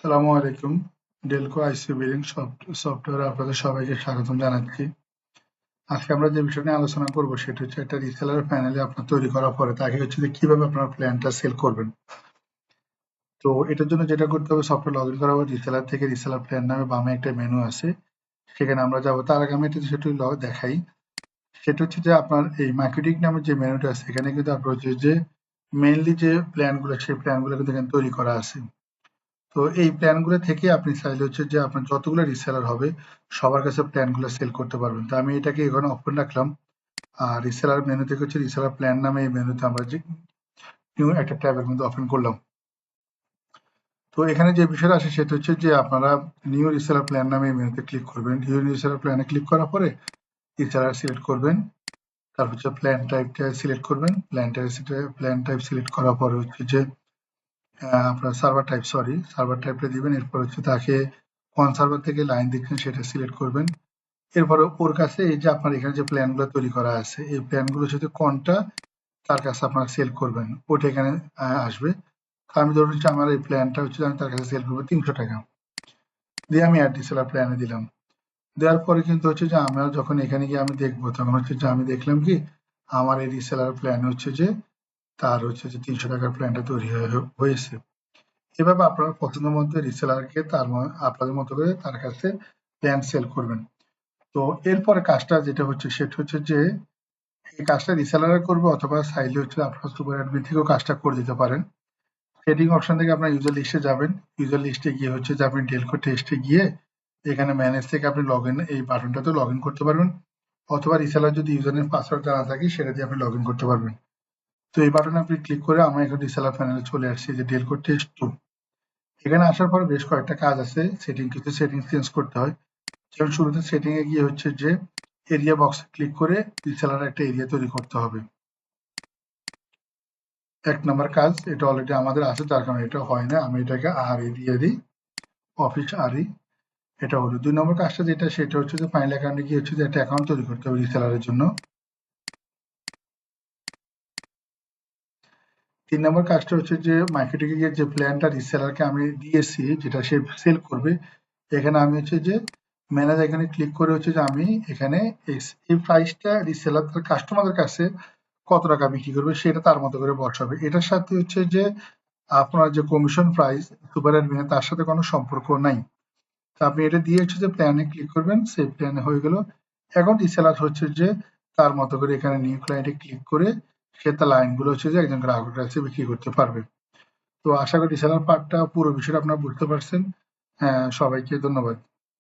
সালামু আলাইকুম। ডেলকো আইসি বিলিং সফটওয়্যারে আপনাদের সবাইকে স্বাগতম জানাচ্ছি। আজকে আমরা যে বিষয় নিয়ে আলোচনা করব সেটা হচ্ছে একটা রিসেলার প্যানেলে আপনার তৈরি করার পরে তাকে হচ্ছে যে কীভাবে আপনার প্ল্যানটা সেল করবেন। তো এটার জন্য যেটা করতে হবে সফটওয়্যার লগ ইন করার পর রিসেলার থেকে রিসেলার প্ল্যান নামে বামে একটা মেনু আছে। সেখানে আমরা যাব। তার আগে আমি এটা সেটা দেখাই। সেটা হচ্ছে যে আপনার এই মার্কেটিং নামের যে মেনুটা আছে এখানে কিন্তু আপনার হচ্ছে যে মেইনলি যে প্ল্যানগুলো সেই প্ল্যানগুলো কিন্তু এখানে তৈরি করা আছে। তো এই প্ল্যানগুলো থেকে আপনি চাইলে হচ্ছে যে আপনার যতগুলো রিসেলার হবে, সবার কাছে প্ল্যানগুলো সেল করতে পারবেন। তো আমি এটাকে এখানে ওপেন রাখলাম। আর রিসেলার মেনু থেকে হচ্ছে রিসেলার প্ল্যান নামে এই মেনুতে আমরা যে নিউ একটা ট্যাবের মধ্যে ওপেন করলাম। তো এখানে যে বিষয়টা আছে সেটা হচ্ছে যে আপনারা নিউ রিসেলার প্ল্যান নামে এই মেনুতে ক্লিক করবেন। নিউ রিসেলার প্ল্যানে ক্লিক করার পরে রিসেলার সিলেক্ট করবেন। তারপর হচ্ছে প্ল্যান টাইপটা সিলেক্ট করবেন। Plan type plan type select করার পরে হচ্ছে যে আপনার সার্ভার টাইপ সরি সার্ভার টাইপটা দিবেন, এরপর হচ্ছে তাকে কোন সার্ভার থেকে লাইন দিচ্ছেন সেটা সিলেক্ট করবেন। এরপরে ওর কাছে এই যে আপনার এখানে যে প্ল্যানগুলো তৈরি করা আছে, এই প্ল্যানগুলো সাথে কোনটা, তার কাছে আপনারা সেল করবেন। ওটা এখানে আসবে। আমি ধরুন হচ্ছে আমার এই প্ল্যানটা হচ্ছে আমি তার কাছে সেল করব তিনশো টাকা। দিয়ে আমি অ্যাড ডিসেলার প্ল্যানে দিলাম। দেওয়ার পরে কিন্তু হচ্ছে যে আমরা যখন এখানে গিয়ে আমি দেখব, তখন হচ্ছে যে আমি দেখলাম কি, আমার এই রিসেলার প্ল্যান হচ্ছে যে তার হচ্ছে যে তিনশো টাকার প্ল্যানটা তৈরি হয়েছে। এভাবে আপনার পছন্দ মতো রিসেলারকে তার আপনাদের মতো করে তার কাছে প্ল্যান সেল করবেন। তো এরপরে কাজটা যেটা হচ্ছে, সেটা হচ্ছে যে, এই কাজটা রিসেলার করবে অথবা সাইলে হচ্ছে আপনার সুপার অ্যাডমিন থেকেও কাজটা করে দিতে পারেন। সেটিং অপশন থেকে আপনার ইউজার লিস্টে যাবেন। ইউজার লিস্টে গিয়ে হচ্ছে যে আপনি ডেলকো টেস্টে গিয়ে এখানে ম্যানেজ থেকে আপনি লগ ইন এই বাটনটাতে লগ ইন করতে পারবেন। অথবা রিসেলার যদি ইউজার নেম পাসওয়ার্ড জানা থাকে, সেটা দিয়ে আপনি লগ ইন করতে পারবেন। তো এই বাটনে আপনি ক্লিক করে আমার এখন রিসেলার প্যানেলে চলে আসছি, যে ডেলকো টেস্ট টু এখানে আসার পর বেশ কয়েকটা কাজ আছে সেটিং কিছু সেটিং চেঞ্জ করতে হয়। যেমন শুরুতে সেটিং এ গিয়ে হচ্ছে যে এরিয়া বক্সে ক্লিক করে রিসেলার একটা এরিয়া তৈরি করতে হবে। এক নম্বর কাজ, এটা অলরেডি আমাদের আছে, যার কারণে এটা হয় না। আমি এটাকে আর ই দিয়ে দিই অফিস আর ই এটা হলো। দুই নম্বর কাজটা যেটা, সেটা হচ্ছে যে ফাইনাল অ্যাকাউন্টে গিয়ে হচ্ছে যে একটা অ্যাকাউন্ট তৈরি করতে হবে রিসেলারের জন্য। তিন নম্বর কাজটা হচ্ছে যে মার্কেটিং এর যে প্ল্যানটা রিসেলারকে আমি দিয়েছি, যেটা সে সেল করবে, এখানে আমি হচ্ছে যে ম্যানেজ এখানে ক্লিক করে হচ্ছে যে আমি এখানে এই প্রাইসটা রিসেলার তার কাস্টমারদের কাছে কত টাকা বিক্রি করবে সেটা তার মতো করে বসাবে। এটার সাথে হচ্ছে যে আপনার যে কমিশন প্রাইস সুপার অ্যাডমিনে তার সাথে কোনো সম্পর্ক নাই। তো আপনি এটা দিয়ে হচ্ছে যে প্ল্যানে ক্লিক করবেন, সেই প্ল্যানে হয়ে গেল। এখন রিসেলার হচ্ছে যে তার মতো করে এখানে নিউ ক্লায়েন্টে ক্লিক করে তার লাইনগুলো হচ্ছে যে একজন গ্রাহকের কাছে বিক্রি করতে পারবে। তো আশা করি রিসেলার পার্টটা পুরো বিষয়টা আপনারা বুঝতে পারছেন। হ্যাঁ সবাইকে ধন্যবাদ।